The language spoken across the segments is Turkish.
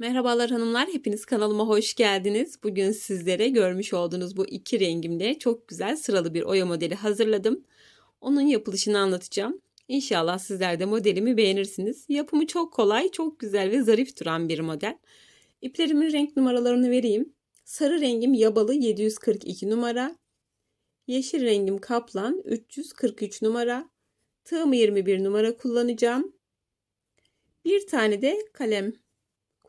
Merhabalar hanımlar, hepiniz kanalıma hoş geldiniz. Bugün sizlere görmüş olduğunuz bu iki rengimle çok güzel sıralı bir oya modeli hazırladım. Onun yapılışını anlatacağım. İnşallah sizler de modelimi beğenirsiniz. Yapımı çok kolay, çok güzel ve zarif duran bir model. İplerimin renk numaralarını vereyim. Sarı rengim yabalı 742 numara. Yeşil rengim kaplan 343 numara. Tığım 21 numara kullanacağım. Bir tane de kalem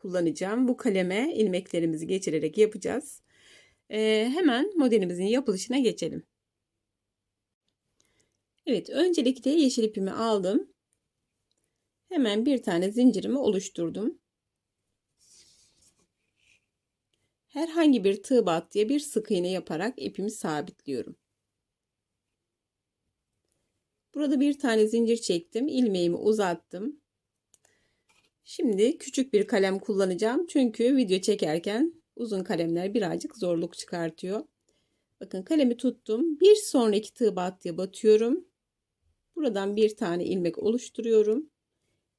kullanacağım. Bu kaleme ilmeklerimizi geçirerek yapacağız. Ee, hemen modelimizin yapılışına geçelim. Evet öncelikle yeşil ipimi aldım. Hemen bir tane zincirimi oluşturdum. Herhangi bir tığ battıya bir sık iğne yaparak ipimi sabitliyorum. Burada bir tane zincir çektim. ilmeğimi uzattım. Şimdi küçük bir kalem kullanacağım. Çünkü video çekerken uzun kalemler birazcık zorluk çıkartıyor. Bakın kalemi tuttum. Bir sonraki tığ battıya batıyorum. Buradan bir tane ilmek oluşturuyorum.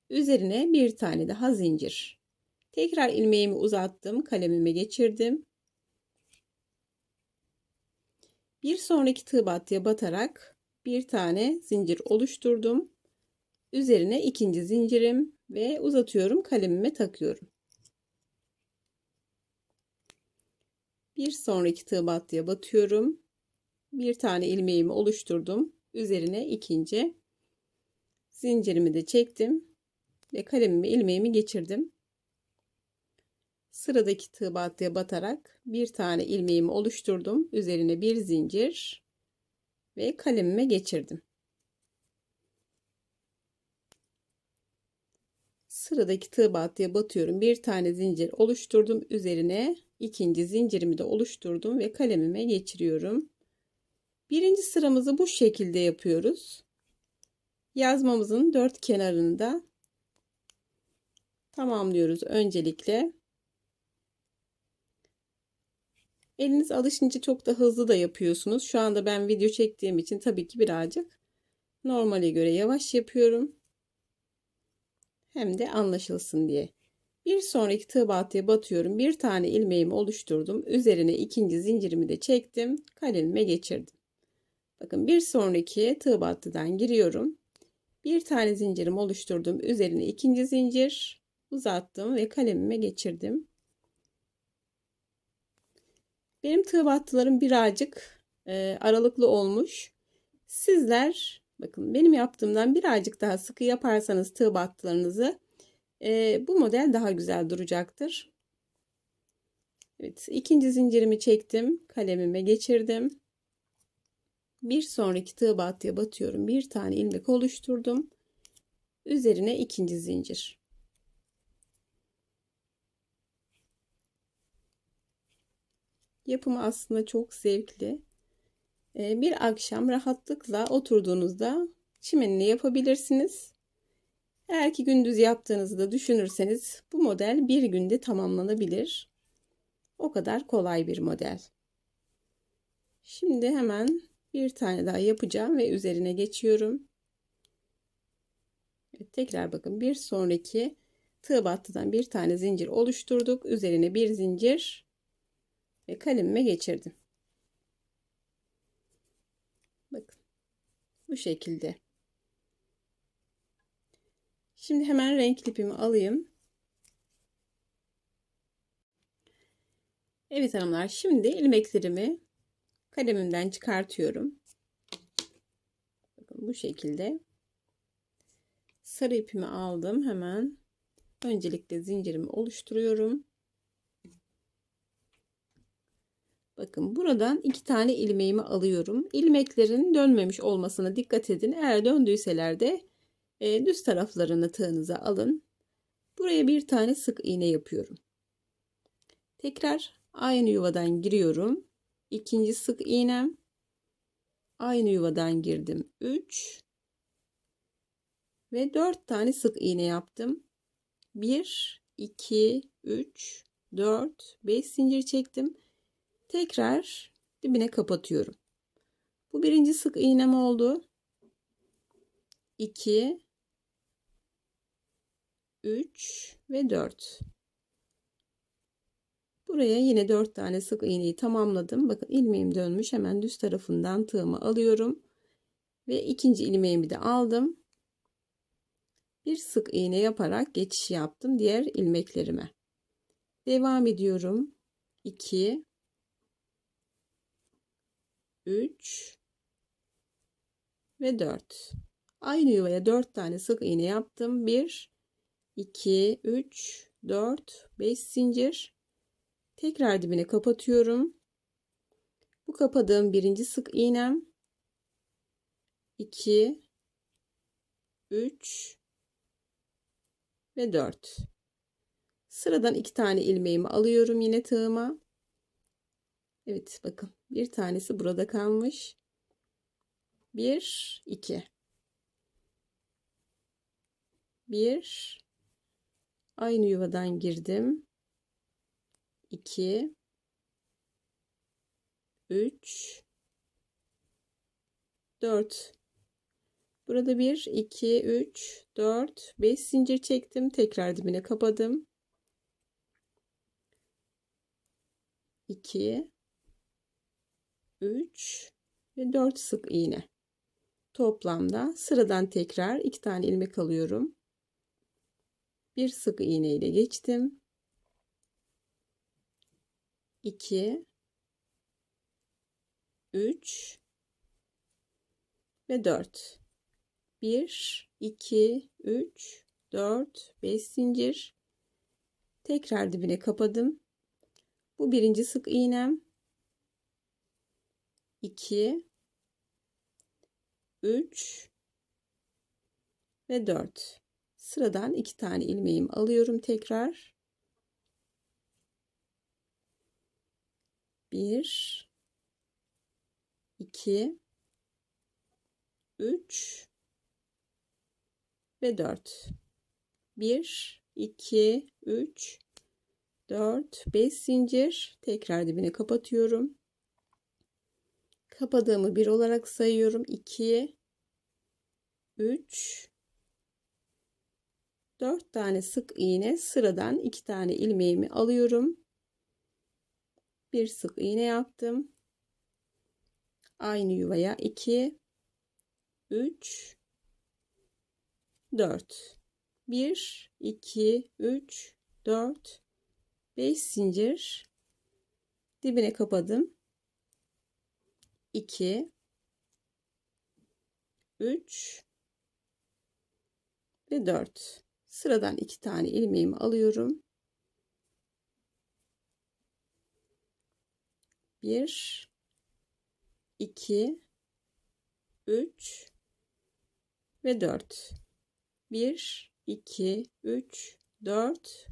Üzerine bir tane daha zincir. Tekrar ilmeğimi uzattım. Kalemime geçirdim. Bir sonraki tığ battıya batarak bir tane zincir oluşturdum. Üzerine ikinci zincirim ve uzatıyorum kalemime takıyorum. Bir sonraki tığ battıya batıyorum. Bir tane ilmeğimi oluşturdum. Üzerine ikinci zincirimi de çektim ve kalemimi ilmeğimi geçirdim. Sıradaki tığ battıya batarak bir tane ilmeğimi oluşturdum. Üzerine bir zincir ve kalemime geçirdim. Sıradaki tığ battıya batıyorum. Bir tane zincir oluşturdum. Üzerine ikinci zincirimi de oluşturdum ve kalemime geçiriyorum. Birinci sıramızı bu şekilde yapıyoruz. Yazmamızın dört kenarını da tamamlıyoruz öncelikle. Eliniz alışınca çok da hızlı da yapıyorsunuz. Şu anda ben video çektiğim için tabii ki birazcık normale göre yavaş yapıyorum hem de anlaşılsın diye. Bir sonraki tığ battıya batıyorum. Bir tane ilmeğimi oluşturdum. Üzerine ikinci zincirimi de çektim. Kalemime geçirdim. Bakın bir sonraki tığ battıdan giriyorum. Bir tane zincirim oluşturdum. Üzerine ikinci zincir uzattım ve kalemime geçirdim. Benim tığ battılarım birazcık e, aralıklı olmuş. Sizler Bakın benim yaptığımdan birazcık daha sıkı yaparsanız tığ battılarınızı e, bu model daha güzel duracaktır. Evet ikinci zincirimi çektim. Kalemime geçirdim. Bir sonraki tığ battıya batıyorum. Bir tane ilmek oluşturdum. Üzerine ikinci zincir. Yapımı aslında çok zevkli. Ee, bir akşam rahatlıkla oturduğunuzda çimenini yapabilirsiniz. Eğer ki gündüz yaptığınızı da düşünürseniz bu model bir günde tamamlanabilir. O kadar kolay bir model. Şimdi hemen bir tane daha yapacağım ve üzerine geçiyorum. Evet, tekrar bakın bir sonraki tığ battıdan bir tane zincir oluşturduk. Üzerine bir zincir ve kalemime geçirdim. Bakın. Bu şekilde. Şimdi hemen renk ipimi alayım. Evet hanımlar şimdi ilmeklerimi kalemimden çıkartıyorum. Bakın bu şekilde. Sarı ipimi aldım hemen. Öncelikle zincirimi oluşturuyorum. Bakın buradan iki tane ilmeğimi alıyorum. İlmeklerin dönmemiş olmasına dikkat edin. Eğer döndüyseler de e, düz taraflarını tığınıza alın. Buraya bir tane sık iğne yapıyorum. Tekrar aynı yuvadan giriyorum. İkinci sık iğnem. Aynı yuvadan girdim. 3 ve 4 tane sık iğne yaptım. 1 2 3 4 5 zincir çektim tekrar dibine kapatıyorum. Bu birinci sık iğnem oldu. 2 3 ve 4. Buraya yine 4 tane sık iğneyi tamamladım. Bakın ilmeğim dönmüş. Hemen düz tarafından tığımı alıyorum. Ve ikinci ilmeğimi de aldım. Bir sık iğne yaparak geçiş yaptım diğer ilmeklerime. Devam ediyorum. 2 3 ve 4. Aynı yuvaya 4 tane sık iğne yaptım. 1 2 3 4 5 zincir. Tekrar dibine kapatıyorum. Bu kapadığım birinci sık iğnem 2 3 ve 4. Sıradan iki tane ilmeğimi alıyorum yine tığıma. Evet bakın bir tanesi burada kalmış. 1 2 1 aynı yuvadan girdim. 2 3 4 Burada 1 2 3 4 5 zincir çektim. Tekrar dibine kapadım. 2 3 ve 4 sık iğne. Toplamda sıradan tekrar 2 tane ilmek alıyorum. Bir sık iğne ile geçtim. 2 3 ve 4 1 2 3 4 5 zincir tekrar dibine kapadım bu birinci sık iğnem 2 3 ve 4 sıradan iki tane ilmeğimi alıyorum tekrar. 1 2 3 ve 4 1 2 3 4 5 zincir. Tekrar dibine kapatıyorum kapadığımı bir olarak sayıyorum. 2 3 4 tane sık iğne. Sıradan 2 tane ilmeğimi alıyorum. Bir sık iğne yaptım. Aynı yuvaya 2 3 4 1 2 3 4 5 zincir dibine kapadım 2 3 ve 4 sıradan iki tane ilmeğimi alıyorum. 1 2 3 ve 4 1 2 3 4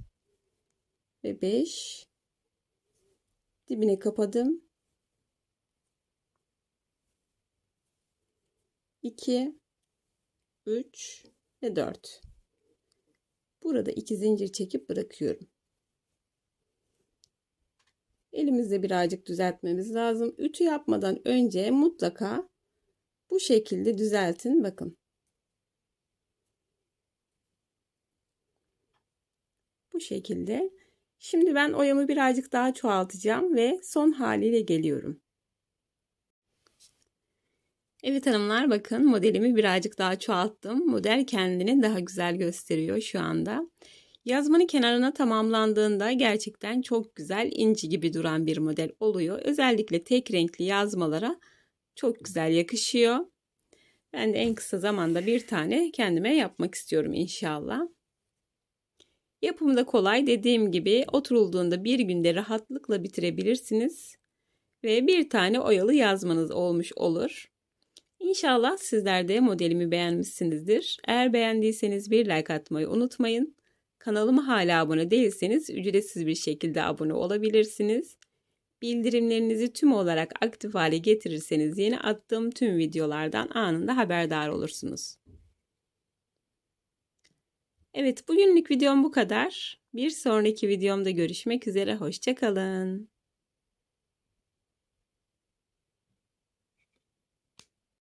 ve 5 dibine kapadım 2 3 ve 4 burada iki zincir çekip bırakıyorum. Elimizde birazcık düzeltmemiz lazım. Ütü yapmadan önce mutlaka bu şekilde düzeltin bakın. Bu şekilde. Şimdi ben oyamı birazcık daha çoğaltacağım ve son haliyle geliyorum Evet hanımlar bakın modelimi birazcık daha çoğalttım. Model kendini daha güzel gösteriyor şu anda. Yazmanın kenarına tamamlandığında gerçekten çok güzel inci gibi duran bir model oluyor. Özellikle tek renkli yazmalara çok güzel yakışıyor. Ben de en kısa zamanda bir tane kendime yapmak istiyorum inşallah. Yapımı da kolay dediğim gibi oturulduğunda bir günde rahatlıkla bitirebilirsiniz. Ve bir tane oyalı yazmanız olmuş olur. İnşallah sizler de modelimi beğenmişsinizdir. Eğer beğendiyseniz bir like atmayı unutmayın. Kanalıma hala abone değilseniz ücretsiz bir şekilde abone olabilirsiniz. Bildirimlerinizi tüm olarak aktif hale getirirseniz yeni attığım tüm videolardan anında haberdar olursunuz. Evet bugünlük videom bu kadar. Bir sonraki videomda görüşmek üzere. Hoşçakalın.